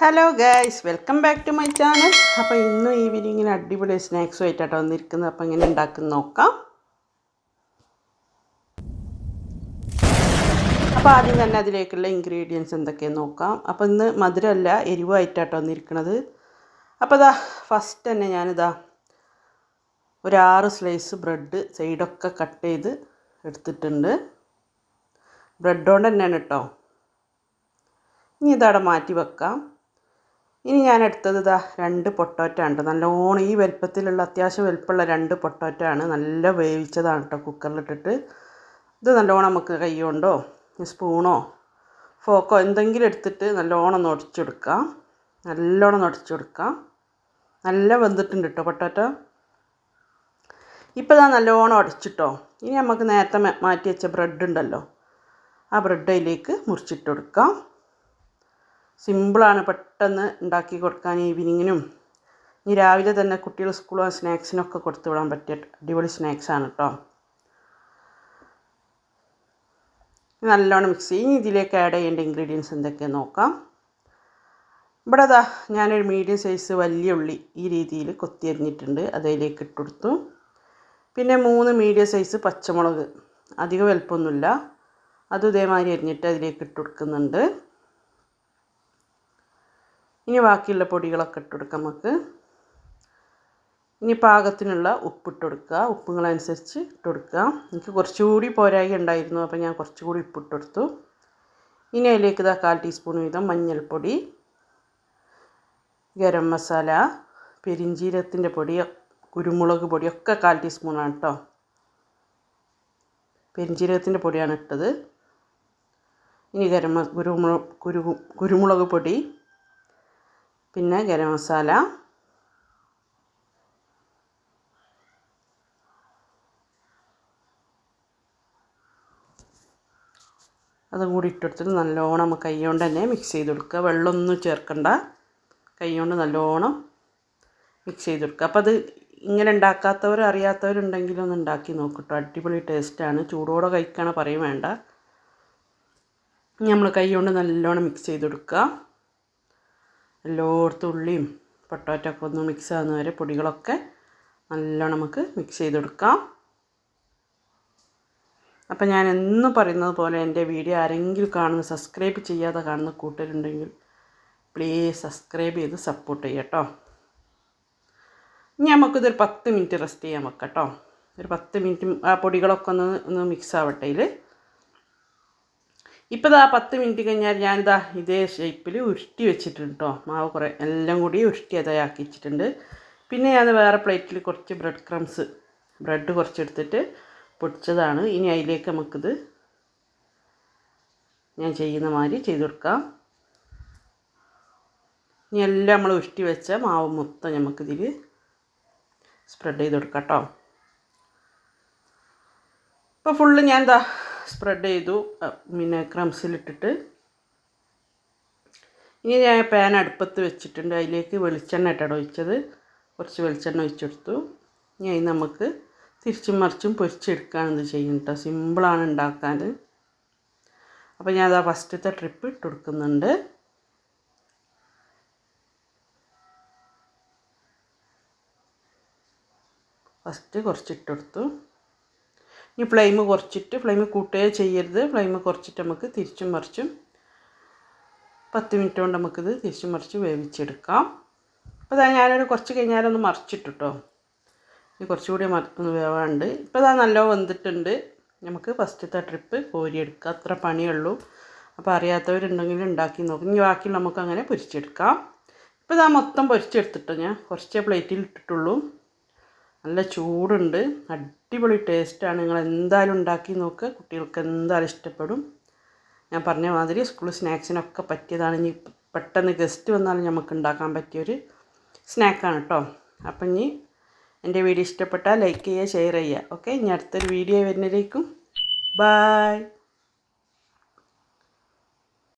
Hello guys welcome back to my channel അപ്പോൾ ഇന്നും ഇങ്ങനെ അടിപൊളി സ്നാക്സും ആയിട്ടാണ് വന്നിരിക്കുന്നത്. അപ്പോൾ ഇങ്ങനെ ഉണ്ടാക്കുന്ന നോക്കാം. അപ്പോൾ ആദ്യം തന്നെ അതിലേക്കുള്ള ഇൻഗ്രീഡിയൻസ് എന്തൊക്കെയാണ് നോക്കാം. അപ്പോൾ ഇന്ന് മധുരമല്ല എരിവായിട്ടാട്ടോ വന്നിരിക്കുന്നത്. അപ്പോൾ ഇതാ ഫസ്റ്റ് തന്നെ ഞാനിതാ ഒരു ആറ് സ്ലൈസ് ബ്രെഡ് സൈഡൊക്കെ കട്ട് ചെയ്ത് എടുത്തിട്ടുണ്ട്. ബ്രെഡ് കൊണ്ട് തന്നെയാണ് കേട്ടോ ഇനി ഇതവിടെ മാറ്റി വെക്കാം. ഇനി ഞാൻ എടുത്തത് ഇതാ രണ്ട് പൊട്ടോറ്റ ഉണ്ട് നല്ലോണം ഈ വലുപ്പത്തിലുള്ള അത്യാവശ്യം വലുപ്പമുള്ള രണ്ട് പൊട്ടോറ്റ ആണ് നല്ല വേവിച്ചതാണ് കേട്ടോ കുക്കറിലിട്ടിട്ട്. ഇത് നല്ലോണം നമുക്ക് കൈ കൊണ്ടോ സ്പൂണോ ഫോക്കോ എന്തെങ്കിലും എടുത്തിട്ട് നല്ലോണം നൊടിച്ചെടുക്കാം നല്ലോണം ഉടച്ചെടുക്കാം നല്ല വെന്തിട്ടുണ്ട് കേട്ടോ പൊട്ടോറ്റ. ഇപ്പോൾ ഇതാ നല്ലോണം ഉടച്ചിട്ടോ ഇനി നമുക്ക് നേരത്തെ മാറ്റി വെച്ച ബ്രെഡ് ഉണ്ടല്ലോ ആ ബ്രെഡ് അതിലേക്ക് മുറിച്ചിട്ട് കൊടുക്കാം. സിമ്പിളാണ് പെട്ടെന്ന് ഉണ്ടാക്കി കൊടുക്കാൻ ഈവനിങ്ങിനും. ഇനി രാവിലെ തന്നെ കുട്ടികൾ സ്കൂളും സ്നാക്സിനൊക്കെ കൊടുത്തു വിടാൻ പറ്റിയ അടിപൊളി സ്നാക്സാണ് കേട്ടോ നല്ലോണം മിക്സ് ചെയ്യും ഇതിലേക്ക് ആഡ് ചെയ്യേണ്ട ഇൻഗ്രീഡിയൻസ് എന്തൊക്കെയാണ് നോക്കാം. ഇവിടെ അതാ ഞാനൊരു മീഡിയം സൈസ് വലിയ ഉള്ളി ഈ രീതിയിൽ കൊത്തി അരിഞ്ഞിട്ടുണ്ട്. അതിലേക്ക് ഇട്ടുകൊടുത്തു പിന്നെ മൂന്ന് മീഡിയം സൈസ് പച്ചമുളക്. അധികം വലുപ്പമൊന്നുമില്ല. അതും ഇതേമാതിരി അരിഞ്ഞിട്ട് അതിലേക്ക് ഇട്ട് കൊടുക്കുന്നുണ്ട്. ഇനി ബാക്കിയുള്ള പൊടികളൊക്കെ ഇട്ട് കൊടുക്കാം നമുക്ക്. ഇനി പാകത്തിനുള്ള ഉപ്പിട്ട് കൊടുക്കുക. ഉപ്പുകളനുസരിച്ച് ഇട്ട് കൊടുക്കുക. എനിക്ക് കുറച്ചുകൂടി പോരായി ഉണ്ടായിരുന്നു അപ്പോൾ ഞാൻ കുറച്ചുകൂടി ഉപ്പിട്ട് കൊടുത്തു. ഇനി അതിലേക്ക് ഇതാ കാൽ ടീസ്പൂൺ വീതം മഞ്ഞൾപ്പൊടി ഗരം മസാല പെരിഞ്ചീരത്തിന്റെ പൊടി കുരുമുളക് പൊടി ഒക്കെ കാൽ ടീസ്പൂണാണ് കേട്ടോ. പെരിഞ്ചീരകത്തിന്റെ പൊടിയാണ് ഇട്ടത്. ഇനി ഗരം കുരുമുളക് കുരു കുരുമുളക് പൊടി പിന്നെ ഗരം മസാല. അതുകൂടി ഇട്ടെടുത്തിട്ട് നല്ലോണം നമുക്ക് കൈ കൊണ്ട് തന്നെ മിക്സ് ചെയ്ത് കൊടുക്കുക വെള്ളമൊന്നും ചേർക്കണ്ട. കൈകൊണ്ട് നല്ലോണം മിക്സ് ചെയ്ത് കൊടുക്കുക അപ്പോൾ അത് ഇങ്ങനെ ഉണ്ടാക്കാത്തവർ അറിയാത്തവരുണ്ടെങ്കിലും ഒന്ന് ഉണ്ടാക്കി നോക്കട്ടോ അടിപൊളി ടേസ്റ്റാണ് ചൂടോടെ കഴിക്കണ പറയും വേണ്ട. നമ്മൾ കൈ കൊണ്ട് നല്ലോണം മിക്സ് ചെയ്ത് കൊടുക്കുക എല്ലായിടത്തും ഉള്ളിയും പൊട്ടാറ്റോ ഒക്കെ ഒന്ന് മിക്സ് ആകുന്ന വരെ പൊടികളൊക്കെ നല്ലോണം നമുക്ക് മിക്സ് ചെയ്ത് കൊടുക്കാം അപ്പം ഞാൻ എന്നും പറയുന്നത് പോലെ എന്റെ വീഡിയോ ആരെങ്കിലും കാണുന്ന സബ്സ്ക്രൈബ് ചെയ്യാതെ കാണുന്ന കൂട്ടരുണ്ടെങ്കിൽ പ്ലീസ് സബ്സ്ക്രൈബ് ചെയ്ത് സപ്പോർട്ട് ചെയ്യട്ടോ ഇനി നമുക്കിതൊരു പത്ത് മിനിറ്റ് റെസ്റ്റ് ചെയ്യാൻ വെക്കാം കേട്ടോ ഒരു പത്ത് മിനിറ്റ് ആ പൊടികളൊക്കെ ഒന്ന് ഒന്ന് മിക്സ് ആവട്ടെ ഇതിൽ ഇപ്പോൾ ഇതാ പത്ത് മിനിറ്റ് കഴിഞ്ഞാൽ ഞാനിതാ ഇതേ ഷേപ്പിൽ ഉരുട്ടി വെച്ചിട്ടുണ്ട് കേട്ടോ മാവ് കുറേ എല്ലാം കൂടി ഉരുട്ടി അതാക്കി വെച്ചിട്ടുണ്ട്. പിന്നെ ഞാൻ വേറെ പ്ലേറ്റിൽ കുറച്ച് ബ്രെഡ് ക്രംസ് ബ്രെഡ് കുറച്ചെടുത്തിട്ട് പൊടിച്ചതാണ്. ഇനി അതിലേക്ക് നമുക്കിത് ഞാൻ ചെയ്യുന്ന മാതിരി ചെയ്ത് കൊടുക്കാം. ഇനി എല്ലാം നമ്മൾ ഉരുട്ടി വെച്ച മാവ് മൊത്തം നമുക്കിതിൽ സ്പ്രെഡ് ചെയ്ത് കൊടുക്കാം കേട്ടോ ഇപ്പോൾ ഫുള്ള് ഞാൻ എന്താ സ്പ്രെഡ് ചെയ്തു. പിന്നെ ക്രംസിലിട്ടിട്ട്. ഇനി ഞാൻ പാൻ അടുപ്പത്ത് വെച്ചിട്ടുണ്ട്. അതിലേക്ക് വെളിച്ചെണ്ണ ഇട്ടാണ് ഒഴിച്ചത്. കുറച്ച് വെളിച്ചെണ്ണ ഒഴിച്ചെടുത്തു ഇനി അതിന് നമുക്ക് തിരിച്ചും മറിച്ചും പൊരിച്ചെടുക്കുകയാണ് ഇത് ചെയ്യും കേട്ടോ സിമ്പിളാണ് ഉണ്ടാക്കാൻ. അപ്പോൾ ഞാൻ അതാ ഫസ്റ്റത്തെ ട്രിപ്പ് ഇട്ട് കൊടുക്കുന്നുണ്ട്. ഫസ്റ്റ് കുറച്ച് ഇട്ടെടുത്തു ഇനി ഫ്ലെയിം കുറച്ചിട്ട് ഫ്ലെയിം കൂട്ടുകയോ ചെയ്യരുത്. ഫ്ലെയിം കുറച്ചിട്ട് നമുക്ക് തിരിച്ചും മറിച്ചും പത്ത് മിനിറ്റ് കൊണ്ട് നമുക്കിത് തിരിച്ചും മറിച്ച് വേവിച്ചെടുക്കാം. അപ്പോൾ ഇതാ ഞാനൊരു കുറച്ച് കഴിഞ്ഞാലൊന്ന് മറിച്ചിട്ടോ ഇനി കുറച്ചുകൂടി ഒന്ന് വേവാണ്ട്. ഇപ്പോൾ ഇതാ നല്ല വന്നിട്ടുണ്ട് നമുക്ക് ഫസ്റ്റത്തെ ട്രിപ്പ് കോരിയെടുക്കാം. അത്ര പണിയുള്ളൂ. അപ്പോൾ അറിയാത്തവരുണ്ടെങ്കിൽ ഉണ്ടാക്കി നോക്കും. ഇനി ബാക്കി നമുക്ക് അങ്ങനെ പൊരിച്ചെടുക്കാം. ഇപ്പോൾ ഇതാ മൊത്തം പൊരിച്ചെടുത്തിട്ടോ ഞാൻ. കുറച്ചേ പ്ലേറ്റിൽ ഇട്ടിട്ടുള്ളൂ. നല്ല ചൂടുണ്ട്. അടിപൊളി ടേസ്റ്റാണ്. നിങ്ങൾ എന്തായാലും ഉണ്ടാക്കി നോക്ക്. കുട്ടികൾക്ക് എന്തായാലും ഇഷ്ടപ്പെടും. ഞാൻ പറഞ്ഞ മാതിരി സ്കൂൾ സ്നാക്സിനൊക്കെ പറ്റിയതാണ്. ഇനി പെട്ടെന്ന് ഗസ്റ്റ് വന്നാലും നമുക്ക് ഉണ്ടാക്കാൻ പറ്റിയൊരു സ്നാക്കാണ് കേട്ടോ അപ്പം ഇനി എന്റെ വീഡിയോ ഇഷ്ടപ്പെട്ടാൽ ലൈക്ക് ചെയ്യുക ഷെയർ ചെയ്യുക. ഓക്കെ ഇനി അടുത്തൊരു വീഡിയോ വരുന്നതിലേക്കും. ബായ്